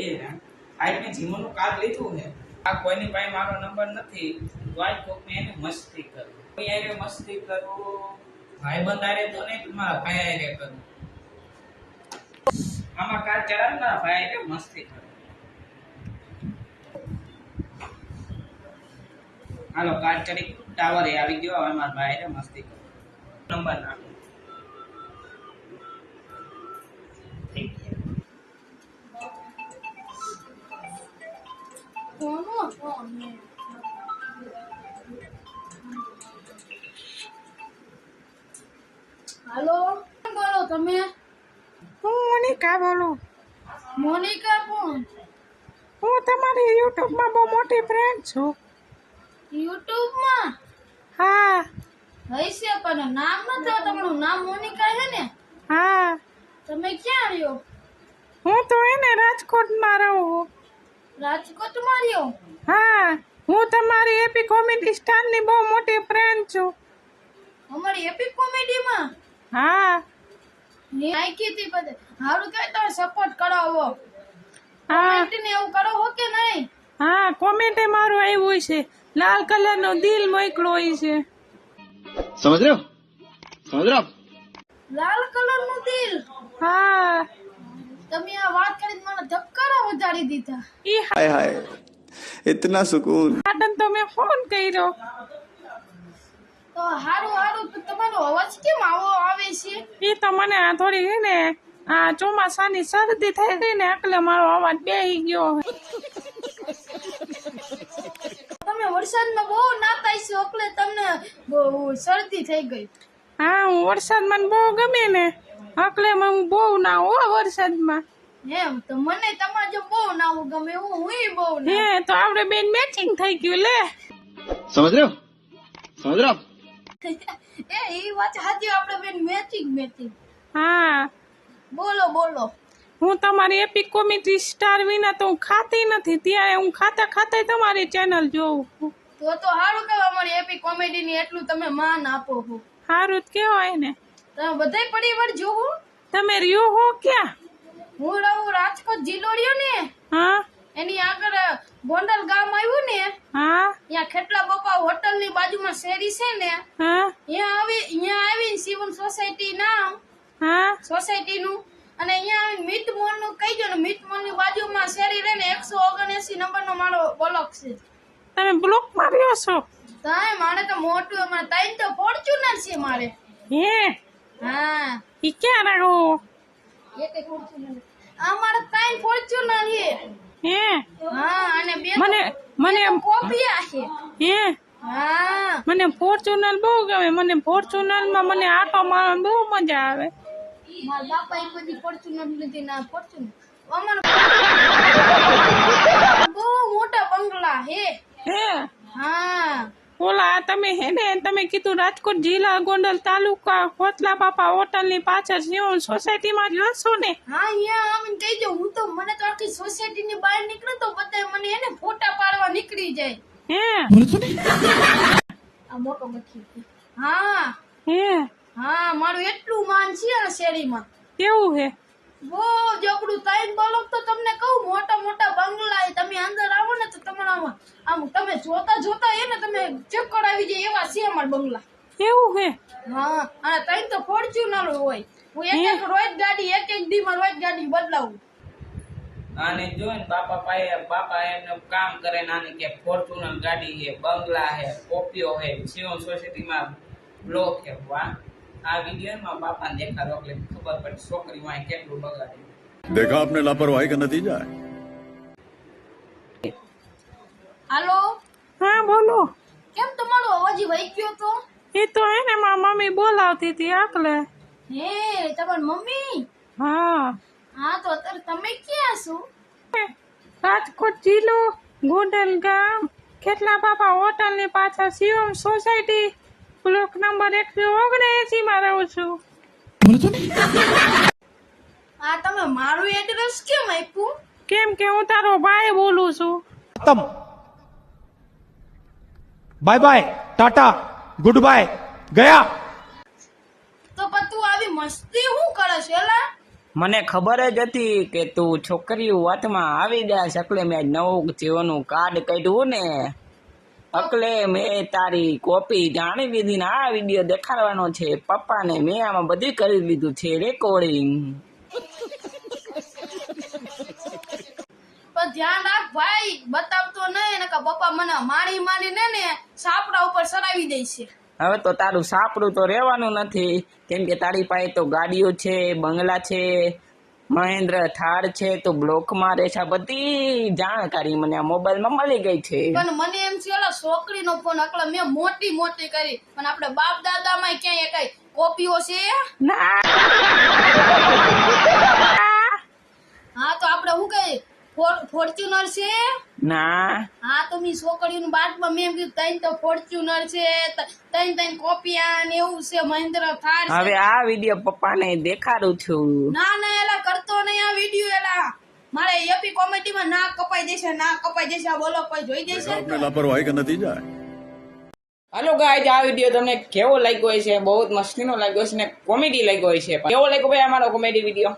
એ આજ મેં જીવનનું કાર્ડ લીધું છે આ કોઈની પાસે મારો નંબર નથી. તો આજ કોકને એને મસ્તી કરું. કોઈ આરે મસ્તી કરું ભાઈ બંધારે તો નહીં મારા ભાઈ આરે કરું. આમાં કાર્ડ ચડાવ મારા ભાઈ આરે મસ્તી કરું. હાલો કાર્ડ ચડી, ટાવર આવી ગયો. હવે મારા ભાઈ મસ્તી કરું. નંબર નાખો. હાલો? કોણ બોલો તમે? હું મોનિકા બોલું. મોનિકા કોણ? હું તમારી યુટ્યુબમાં બહુ મોટી ફ્રેન્ડ છું. યુટ્યુબમાં? હા. હશે પણ નામ નથી તમારું નામ મોનિકા છે ને? હા. તમે ક્યાં રહ્યો? હું તો એને રાજકોટમાં રહું રાજકોટમાં રહ્યો? હા. હું તમારી એપી કોમેડી સ્ટારની બહુ મોટી ફ્રેન્ડ છું. અમારી એપી કોમેડીમાં? હા. નાખી હતી બધે હારું કે તમે સપોર્ટ કરાવો હા. ને એવું કરો હો કે નહીં? હા કોમેન્ટ મારું આવ્યું છે. લાલ કલર નો દિલ મોકલો હોય છે. સમજ રહ્યો? સમજ રહ્યો? લાલ કલરનું દિલ? હા. તમે આ વાત કરીને મને ધબકારા વધારી દીધા. ઈ હાય હાય. ઇતના સુકૂન. આટન તો મેં ફોન કર્યો. તો હારું હારું તમારો અવાજ કેમ આવો આવે છે? એ તમને આ થોડી ને આ ચોમાસાની શરદી થઈ ગઈ ને એટલે મારો અવાજ બેહી ગયો તમે વરસાદમાં બહુ નાતા છો એટલે તમને શરદી થઈ ગઈ. હા હું વરસાદમાં બહુ ગમે ને એટલે હું બહુ ના હો વરસાદમાં. એમ તો મને તમારે બહુ નાવું ગમે હું હુંય બહુ હે તો આપણે બેન મેચિંગ થઈ ગયું લે. સમજ રહ્યો? સમજ એ ઈ વાત હાજી આપણે બેન મેચિંગ મેચિંગ હા. બોલો બોલો. હું તમારી એપિક કોમેડી સ્ટાર વિના તો હું ખાતી નથી. ત્યારે હું ખાતા ખાતા તમારી ચેનલ જોઉં તો તો સારું કે અમારી એપિક કોમેડી ની એટલું તમે માન આપો છો સારું જ કહેવાય ને. તમે બધાય પરિવાર જોવો. તમે રહ્યો હો ક્યાં? હું રહું રાજકોટ જિલ્લો રહ્યો ને. હા. એની આગળ ગોંડલ ગામ આવ્યું ને. હા. ત્યાં ખેટલા બાપા હોટલની બાજુમાં શેરી છે ને હા? અહીંયા આવી અહીંયા આવીને શિવમ સોસાયટી નામ હા? સોસાયટી નું અને અહીંયા આવીને મીટ મોલનું કહી દો ને મીટ મોલની બાજુમાં શેરી રહે ને એકસો ઓગણએસી નંબર નો મારો બ્લોક છે. તમે બ્લોક માર્યો છો? તાય મારે તો મોટું અમારે તાઈ તો ફોર્ચ્યુનર છે મારે. હે? હા. ઈ ક્યાં રહો એક ફોર્ચ્યુનર અમારે તાઈ ફોર્ચ્યુનર છે હે હા અને બે મને મને કોપિયા છે હે હા મને ફોર્ચ્યુનર બહુ ગમે. મને ફોર્ચ્યુનરમાં મને આટો મારવાની બહુ મજા આવે. મારા બાપા એ બધી ફોર્ચ્યુનર લીધી ના ફોર્ચ્યુનર અમારે બહુ મોટા બંગલા હે. હે? હા. ઓલા તમે હે ને તમે કીધું રાજકોટ જિલ્લા ગોંડલ તાલુકા કોટલા બાપા હોટલની પાછળ જીવન સોસાયટી માં જ હશો ને? હા અહીંયા આવીને કહી દો હું તો મને તો આખી સોસાયટી ની બહાર નીકળે તો બધા મને એને ફોટા પાડવા નીકળી જાય. હે? આ મોટો મચ્છી હા. હે? હા મારું એટલું માન છે આ શેરીમાં. કેવું હે? બહુ જબડું તાઈન બોલો તો તમને કહું મોટા મોટા બંગલા તમે અંદર આવો ને તો તમારા આમ તમે જોતા જોતા એ ને તમે ચક્કર આવી જાય એવા છે અમારા બંગલા. કેવું હે? હા અને તાઈન તો ફોર્ચ્યુનર હોય. હું એક એક રોજ ગાડી એક એક દી માં રોજ ગાડી બદલાવું. અને જો બાપા પાસે બાપા એમને કામ કરે ને કે ફોર્ચ્યુનર ગાડી છે બંગલા છે કોપીઓ છે સિયોન સોસાયટીમાં બ્લોક છે. વાહ. આ વિડીયોમાં બાપાને દેખાડો એટલે ખબર પડે છોકરી વાય કેટલું બગાડ્યું. દેખા આપને લાપરવાહી કે નતીજા હાલો? હા બોલો. કેમ તમારો અવાજ વહી ગયો તો? એ તો એને ને મારા મમ્મી બોલાવતી હતી આકલે. હે તમારી મમ્મી? હા. હા તો અત્યારે તમે ક્યાં છો? રાજકોટ જિલ્લો ગોંડલ ગામ. કેટલા બાપા હોટલની પાછળ શિવમ સોસાયટી. બ્લોક નંબર એકસો ઓગણએસી માં રહું છું. આ તમે મારું એડ્રેસ કેમ આપ્યું? કેમ કે હું તારો ભાઈ બોલું છું. ખતમ. Bye bye tata good bye ગયા. તો પણ તું આવી મસ્તી શું કરે છે એલા મને ખબર જ હતી કે તું છોકરીઓ વાતમાં આવી જાય એટલે મેં નવું જીવનનું કાર્ડ કાઢ્યું ને. એટલે મેં તારી કોપી જાણી લીધી ને આ વીડિયો દેખાડવાનો છે. પપ્પાને મેં આમાં બધું કરી દીધું છે રેકોર્ડિંગ પણ ધ્યાન રાખ ભાઈ, બતાવતો નહીં ને કે પપ્પા મને માણી માણીને ને સાપડા ઉપર સરાવી દે છે. હવે તો તારું સાપડું તો રહેવાનું નથી. કેમ કે તારી પાસે તો ગાડીઓ છે બંગલા છે મહેન્દ્ર થાર છે તો બ્લોકમાં રહે છે. બધી જાણકારી મને આ મોબાઈલમાં મળી ગઈ છે. પણ મને એમ છે ઓલા છોકરીનો ફોન એટલે મેં મોટી મોટી કરી. પણ આપણે બાપ દાદામાં ક્યાંય કઈ કોપીઓ છે? ના. હા તો આપણે હું કઈ ફોર્ચ્યુનર છે? ના. હા તો મી છોકરીઓનું બાળપણ મેં કીધું તૈન તો ફોર્ચ્યુનર છે તૈન તૈન કોપિયા ને એવું છે મહેન્દ્ર થાર હવે આ વીડિયો પપ્પા ને દેખાડું છું. ના ના એલા કરતો નહીં આ વીડિયો એલા. મારે એપી કોમેડીમાં ના કપાઈ દેશે ના કપાઈ દેશે આ બોલો કોઈ જોઈ દેશે? આપણે લાપરવાહી કે નથી જાય? હલો ગાઈઝ આ વીડિયો તમને કેવો લાગ્યો છે બહુ મસ્તીનો લાગ્યો છે ને કોમેડી લાગ્યો છે કેવો લાગ્યો ભાઈ અમારો કોમેડી વીડિયો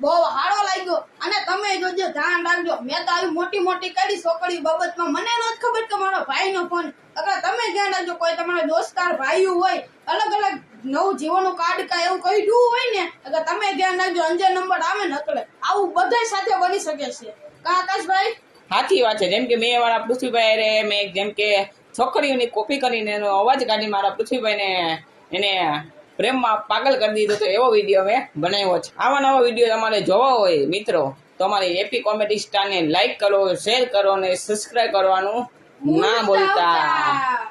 બહુ સારો લાગ્યો. અને તમે જોજો ધ્યાન રાખજો, મેં તો આવી મોટી મોટી કરી છોકરી બાબતમાં મને નથી ખબર કે મારો ભાઈનો ફોન અગર તમે ધ્યાન રાખજો, કોઈ તમારા દોસ્તાર, ભાઈઓ હોય, અલગ અલગ નવું જીવનનું કાર્ડ કા એવું કહ્યું હોય ને, અગર તમે ધ્યાન રાખજો, અંજે નંબર આવે ને એટલે આવું બધા સાથે બની શકે છે. કા આકાશભાઈ? સાચી વાત છે. જેમ કે મેં વાળા પૃથ્વીભાઈ રે, મેં જેમ કે છોકરીઓની કોપી કરીને એનો અવાજ કાઢી મારા પૃથ્વીભાઈને એને પ્રેમમાં પાગલ કરી દીધો તો એવો વીડિયો મેં બનાવ્યો છે આવા નવા વીડિયો તમારે જોવા હોય મિત્રો તો અમારી એપી કોમેડી સ્ટારને લાઈક કરો શેર કરો અને સબસ્ક્રાઈબ કરવાનું ના બોલતા.